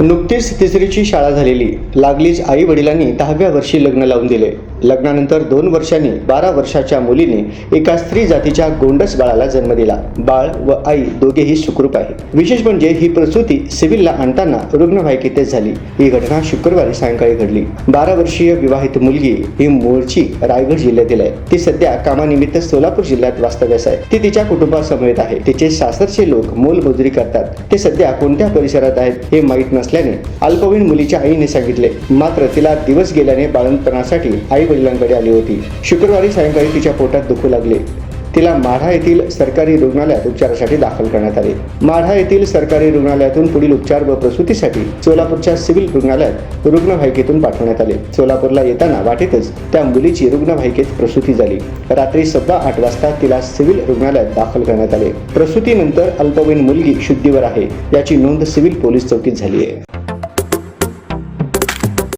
नुकतीच तिसरीची शाळा झालेली. लागलीच आई वडिलांनी दहाव्या वर्षी लग्न लावून दिले. लग्नानंतर दोन वर्षांनी बारा वर्षाच्या मुलीने एका स्त्री जातीच्या गोंडस बाळाला जन्म दिला. बाळ व आई दोघेही सुखरूप आहेत. विशेष म्हणजे ही प्रसूती सिव्हिलला आणताना रुग्णवाहिकेतच झाली. ही घटना शुक्रवारी सायंकाळी घडली. बारा वर्षीय विवाहित मुलगी ही मूळची रायगड जिल्ह्यातील आहे. ती सध्या कामानिमित्त सोलापूर जिल्ह्यात वास्तव्यास आहे. ती तिच्या कुटुंबासमवेत आहे. तिचे सासरचे लोक मोलमजुरी करतात. ते सध्या कोणत्या परिसरात आहेत हे माहीत नसल्याने अल्पवयीन मुलीच्या आईने सांगितले. मात्र तिला दिवस गेल्याने बाळंतपणासाठी आई वडिलांकडे आली होती. शुक्रवारी सायंकाळी तिच्या पोटात दुखू लागले. तिला माढा येथील सरकारी रुग्णालयात उपचारासाठी दाखल करण्यात आले. माढा येथील सरकारी रुग्णालयातून पुढील उपचार व प्रसूतीसाठी सोलापूरच्या सिव्हिल रुग्णालयात रुग्णवाहिकेतून पाठवण्यात आले. सोलापूरला येताना वाटेतच त्या मुलीची रुग्णवाहिकेत प्रसूती झाली. रात्री सव्वा आठ वाजता तिला सिव्हिल रुग्णालयात दाखल करण्यात आले. प्रसूतीनंतर अल्पवयीन मुलगी शुद्धीवर आहे. याची नोंद सिव्हिल पोलीस चौकीत झाली आहे.